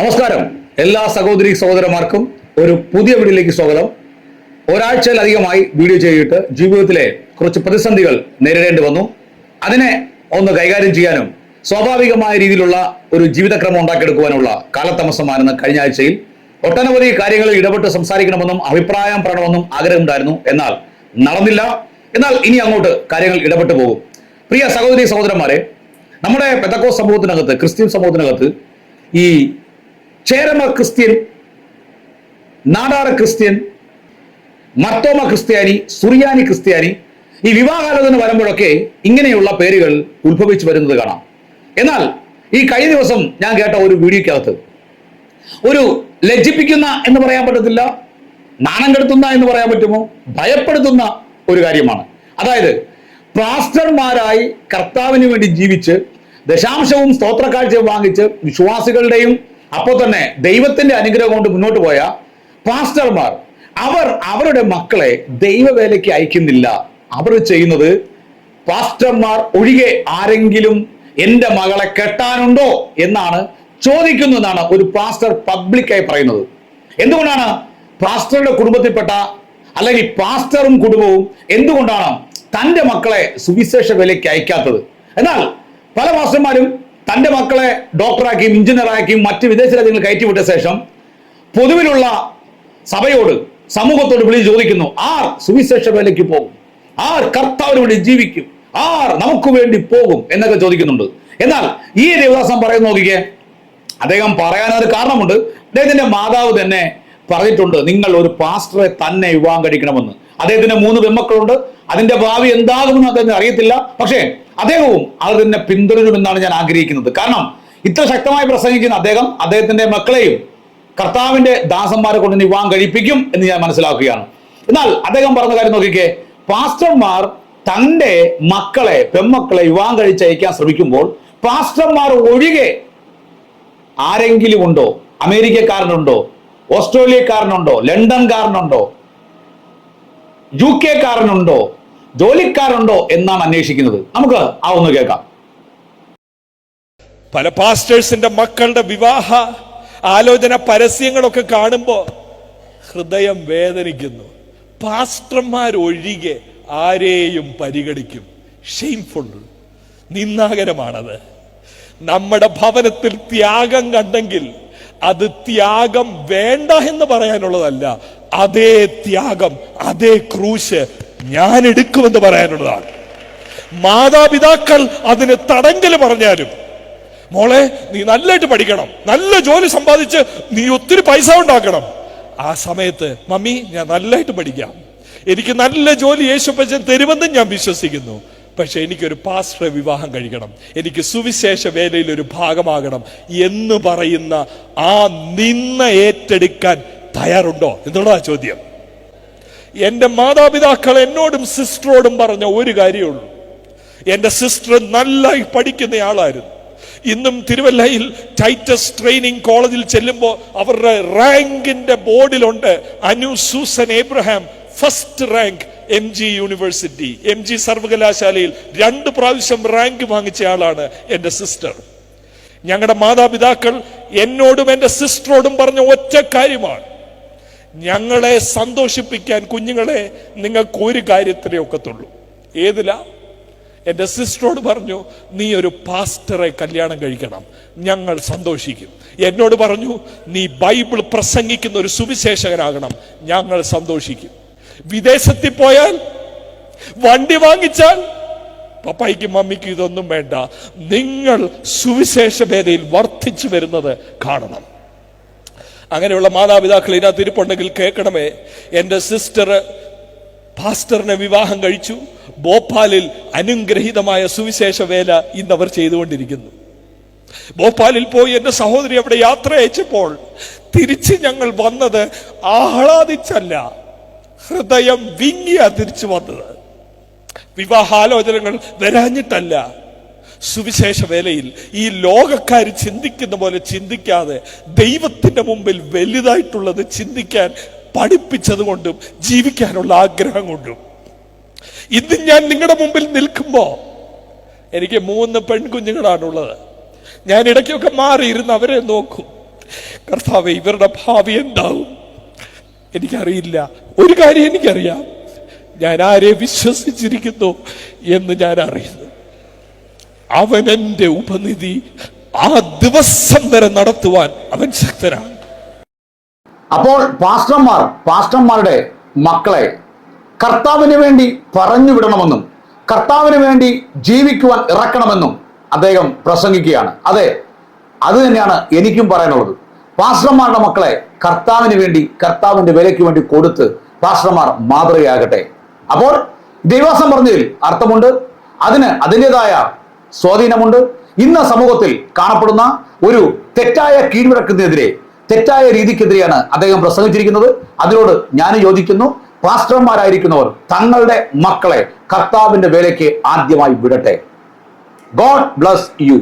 നമസ്കാരം. എല്ലാ സഹോദരി സഹോദരന്മാർക്കും ഒരു പുതിയ വീഡിയോയിലേക്ക് സ്വാഗതം. ഒരാഴ്ചയിലധികമായി വീഡിയോ ചെയ്തിട്ട് ജീവിതത്തിലെ കുറച്ച് പ്രതിസന്ധികൾ നേരിടേണ്ടി വന്നു. അതിനെ ഒന്ന് കൈകാര്യം ചെയ്യാനും സ്വാഭാവികമായ രീതിയിലുള്ള ഒരു ജീവിതക്രമം ഉണ്ടാക്കിയെടുക്കുവാനുള്ള കാലതാമസമാണെന്ന് കഴിഞ്ഞ ആഴ്ചയിൽ ഒട്ടനവധി കാര്യങ്ങളിൽ ഇടപെട്ട് സംസാരിക്കണമെന്നും അഭിപ്രായം പറയണമെന്നും ആഗ്രഹമുണ്ടായിരുന്നു. എന്നാൽ നടന്നില്ല. എന്നാൽ ഇനി അങ്ങോട്ട് കാര്യങ്ങൾ ഇടപെട്ട് പോകും. പ്രിയ സഹോദരി സഹോദരന്മാരെ നമ്മുടെ പെതക്കോ സമൂഹത്തിനകത്ത് ക്രിസ്ത്യൻ സമൂഹത്തിനകത്ത് ഈ ചേരമ ക്രിസ്ത്യൻ നാടാറ ക്രിസ്ത്യൻ മർത്തോമ ക്രിസ്ത്യാനി സുറിയാനി ക്രിസ്ത്യാനി ഈ വിവാഹാലോചന വരുമ്പോഴൊക്കെ ഇങ്ങനെയുള്ള പേരുകൾ ഉത്ഭവിച്ചു വരുന്നത് കാണാം. എന്നാൽ ഈ കഴിഞ്ഞ ദിവസം ഞാൻ കേട്ട ഒരു വീഡിയോക്കകത്ത് ഒരു ലജ്ജിപ്പിക്കുന്ന എന്ന് പറയാൻ പറ്റത്തില്ല നാണം കെടുത്തുന്ന എന്ന് പറയാൻ പറ്റുമോ ഭയപ്പെടുത്തുന്ന ഒരു കാര്യമാണ്. അതായത് പ്രാസ്റ്റർമാരായി കർത്താവിന് വേണ്ടി ജീവിച്ച് ദശാംശവും സ്തോത്രക്കാഴ്ചയും വാങ്ങിച്ച് വിശ്വാസികളുടെയും അപ്പോൾ തന്നെ ദൈവത്തിന്റെ അനുഗ്രഹം കൊണ്ട് മുന്നോട്ട് പോയ പാസ്റ്റർമാർ അവർ അവരുടെ മക്കളെ ദൈവവേലയ്ക്ക് അയക്കുന്നില്ല. അവർ ചെയ്യുന്നത് പാസ്റ്റർമാർ ഒഴികെ ആരെങ്കിലും എന്റെ മകളെ കെട്ടാനുണ്ടോ എന്നാണ് ചോദിക്കുന്നു എന്നാണ് ഒരു പാസ്റ്റർ പബ്ലിക്കായി പറയുന്നത്. എന്തുകൊണ്ടാണ് പാസ്റ്ററുടെ കുടുംബത്തിൽപ്പെട്ട അല്ലെങ്കിൽ പാസ്റ്ററും കുടുംബവും എന്തുകൊണ്ടാണ് തന്റെ മക്കളെ സുവിശേഷ വിലയ്ക്ക് അയക്കാത്തത്? എന്നാൽ പല പാസ്റ്റർമാരും തന്റെ മക്കളെ ഡോക്ടറാക്കിയും എഞ്ചിനീയറാക്കിയും മറ്റ് വിദേശ രാജ്യങ്ങൾ കയറ്റിവിട്ട ശേഷം പൊതുവിലുള്ള സഭയോട് സമൂഹത്തോട് വിളിച്ച് ചോദിക്കുന്നു ആർ സുവിശേഷ വേലയ്ക്ക് പോകും? ആർ കർത്താവിന് വേണ്ടി ജീവിക്കും? ആർ നമുക്ക് വേണ്ടി പോകും? എന്നൊക്കെ ചോദിക്കുന്നുണ്ട്. എന്നാൽ ഈ ദേവദാസം പറയുന്ന നോക്കിക്കേ അദ്ദേഹം പറയാനൊരു കാരണമുണ്ട്. അദ്ദേഹത്തിന്റെ മാതാവ് തന്നെ പറഞ്ഞിട്ടുണ്ട് നിങ്ങൾ ഒരു പാസ്റ്ററെ തന്നെ വിവാഹം കഴിക്കണമെന്ന്. അദ്ദേഹത്തിന്റെ മൂന്ന് പെമ്മക്കളുണ്ട് അതിന്റെ ഭാവി എന്താകുമെന്ന് അദ്ദേഹത്തിന് അറിയത്തില്ല. പക്ഷേ അദ്ദേഹവും അത് തന്നെ പിന്തുടരുമെന്നാണ് ഞാൻ ആഗ്രഹിക്കുന്നത്. കാരണം ഇത്ര ശക്തമായി പ്രസംഗിക്കുന്ന അദ്ദേഹം അദ്ദേഹത്തിന്റെ മക്കളെയും കർത്താവിന്റെ ദാസന്മാരെ കൊണ്ട് വിവാഹം കഴിപ്പിക്കും എന്ന് ഞാൻ മനസ്സിലാക്കുകയാണ്. എന്നാൽ അദ്ദേഹം പറഞ്ഞ കാര്യം നോക്കിക്കേ പാസ്റ്റർമാർ തന്റെ മക്കളെ പെമ്മക്കളെ വിവാഹം കഴിച്ചയക്കാൻ ശ്രമിക്കുമ്പോൾ പാസ്റ്റർമാർ ഒഴികെ ആരെങ്കിലും ഉണ്ടോ അമേരിക്കക്കാരനുണ്ടോ? ഓസ്ട്രേലിയക്കാരനുണ്ടോ? ലണ്ടൻകാരനുണ്ടോ? യു കെക്കാരനുണ്ടോ ജോലിക്കാരുണ്ടോ എന്നാണ് അന്വേഷിക്കുന്നത്. നമുക്ക് ആ ഒന്ന് കേൾക്കാം. പല പാസ്റ്റേഴ്സിന്റെ മക്കളുടെ വിവാഹ ആലോചന പരസ്യങ്ങളൊക്കെ കാണുമ്പോ ഹൃദയം വേദനിക്കുന്നു. പാസ്റ്റർമാർ ഒഴികെ ആരെയും പരിഗണിക്കും. ഷെയിംഫുൾ നിന്നാകരമാണത്. നമ്മുടെ ഭവനത്തിൽ ത്യാഗം കണ്ടെങ്കിൽ അത് ത്യാഗം വേണ്ട എന്ന് പറയാനുള്ളതല്ല അതേ ത്യാഗം അതേ ക്രൂശ് ഞാൻ എടുക്കുമെന്ന് പറയാനുള്ളതാണ്. മാതാപിതാക്കൾ അതിന് തടങ്കൽ പറഞ്ഞാലും മോളെ നീ നല്ലതായിട്ട് പഠിക്കണം നല്ല ജോലി സമ്പാദിച്ച് നീ ഒത്തിരി പൈസ ഉണ്ടാക്കണം. ആ സമയത്ത് മമ്മി ഞാൻ നല്ലതായിട്ട് പഠിക്കാം. എനിക്ക് നല്ല ജോലി യേശുപ്പച്ചൻ തരുമെന്നും ഞാൻ വിശ്വസിക്കുന്നു. പക്ഷെ എനിക്കൊരു പാസ്റ്ററെ വിവാഹം കഴിക്കണം. എനിക്ക് സുവിശേഷ വേലയിൽ ഒരു ഭാഗമാകണം എന്ന് പറയുന്ന ആ നിന്ന ഏറ്റെടുക്കാൻ തയ്യാറുണ്ടോ? എന്നുള്ളതാ ചോദ്യം? എന്റെ മാതാപിതാക്കൾ എന്നോടും സിസ്റ്ററോടും പറഞ്ഞ ഒരു കാര്യമുള്ളൂ. എന്റെ സിസ്റ്റർ നന്നായി പഠിക്കുന്ന ആളായിരുന്നു. ഇന്നും തിരുവല്ലയിൽ ടൈറ്റസ് ട്രെയിനിങ് കോളേജിൽ ചെല്ലുമ്പോൾ അവരുടെ റാങ്കിന്റെ ബോർഡിലുണ്ട് Anu Susan Abraham first rank M G university. M G സർവകലാശാലയിൽ രണ്ട് പ്രാവശ്യം റാങ്ക് വാങ്ങിച്ച ആളാണ് എന്റെ സിസ്റ്റർ. ഞങ്ങളുടെ മാതാപിതാക്കൾ എന്നോടും എന്റെ സിസ്റ്ററോടും പറഞ്ഞ ഒറ്റ കാര്യമാണ്. ഞങ്ങളെ സന്തോഷിപ്പിക്കാൻ കുഞ്ഞുങ്ങളെ നിങ്ങൾക്ക് ഒരു കാര്യത്തിലേ ഒക്കത്തുള്ളൂ. ഏതിലാ? എന്റെ സിസ്റ്ററോട് പറഞ്ഞു നീ ഒരു പാസ്റ്ററെ കല്യാണം കഴിക്കണം. ഞങ്ങൾ സന്തോഷിക്കും. എന്നോട് പറഞ്ഞു നീ ബൈബിൾ പ്രസംഗിക്കുന്ന ഒരു സുവിശേഷകനാകണം. ഞങ്ങൾ സന്തോഷിക്കും. വിദേശത്തിൽ പോയാൽ വണ്ടി വാങ്ങിച്ചാൽ പപ്പായിക്കും മമ്മിക്കും ഇതൊന്നും വേണ്ട. നിങ്ങൾ സുവിശേഷ വേദയിൽ വർദ്ധിച്ചു വരുന്നത് കാണണം. അങ്ങനെയുള്ള മാതാപിതാക്കൾ ഇതിനകത്ത് ഇരിപ്പുണ്ടെങ്കിൽ കേൾക്കണമേ. എന്റെ സിസ്റ്റർ പാസ്റ്ററിനെ വിവാഹം കഴിച്ചു. ഭോപ്പാലിൽ അനുഗ്രഹീതമായ സുവിശേഷ വേല ഇന്ന് അവർ ചെയ്തുകൊണ്ടിരിക്കുന്നു. ഭോപ്പാലിൽ പോയി എന്റെ സഹോദരി അവിടെ യാത്ര അയച്ചപ്പോൾ തിരിച്ച് ഞങ്ങൾ വന്നത് ആഹ്ലാദിച്ചല്ല. ഹൃദയം വിങ്ങിയ തിരിച്ചു വന്നത്. വിവാഹാലോചനകൾ വരാഞ്ഞിട്ടല്ല. സുവിശേഷ വേലയിൽ ഈ ലോകക്കാർ ചിന്തിക്കുന്ന പോലെ ചിന്തിക്കാതെ ദൈവത്തിന്റെ മുമ്പിൽ വലുതായിട്ടുള്ളത് ചിന്തിക്കാൻ പഠിപ്പിച്ചത് കൊണ്ടും ജീവിക്കാനുള്ള ആഗ്രഹം കൊണ്ടും. ഇത് ഞാൻ നിങ്ങളുടെ മുമ്പിൽ നിൽക്കുമ്പോൾ എനിക്ക് മൂന്ന് പെൺകുഞ്ഞുങ്ങളാണുള്ളത്. ഞാൻ ഇടയ്ക്കൊക്കെ മാറിയിരുന്ന് അവരെ നോക്കും. കർത്താവ് ഇവരുടെ ഭാവി എന്താവും? എനിക്കറിയില്ല. ഒരു കാര്യം എനിക്കറിയാം. ഞാൻ ആരെ വിശ്വസിച്ചിരിക്കുന്നു എന്ന് ഞാൻ അറിയുന്നു. അവൻ എന്റെ ഉപനിധി ആ ദിവസം വരെ നടത്തുവാൻ അവൻ ശക്തനാണ്. അപ്പോൾ പാസ്റ്റർമാർ പാസ്റ്റർമാരുടെ മക്കളെ കർത്താവിന് വേണ്ടി പറഞ്ഞു വിടണമെന്നും കർത്താവിന് വേണ്ടി ജീവിക്കുവാൻ ഇറക്കണമെന്നും അദ്ദേഹം പ്രസംഗിക്കുകയാണ്. അതെ അത് തന്നെയാണ് എനിക്കും പറയാനുള്ളത്. പാസ്റ്റർമാരുടെ മക്കളെ കർത്താവിന് വേണ്ടി കർത്താവിന്റെ വിലയ്ക്ക് വേണ്ടി കൊടുത്ത് പാസ്റ്റർമാർ മാതൃകയാകട്ടെ. അപ്പോൾ ദൈവാസം പറഞ്ഞതിൽ അർത്ഥമുണ്ട്. അതിന് അതിന്റെതായ സ്വാധീനമുണ്ട്. ഇന്ന് സമൂഹത്തിൽ കാണപ്പെടുന്ന ഒരു തെറ്റായ കീഴ്വഴക്കത്തിനെതിരെ തെറ്റായ രീതിക്കെതിരെയാണ് അദ്ദേഹം പ്രസംഗിച്ചിരിക്കുന്നത്. അതിനോട് ഞാൻ യോജിക്കുന്നു. പാസ്റ്റർമാരായിരിക്കുന്നവർ തങ്ങളുടെ മക്കളെ കർത്താവിന്റെ വേലയ്ക്ക് ആദ്യമായി വിടട്ടെ. God bless you.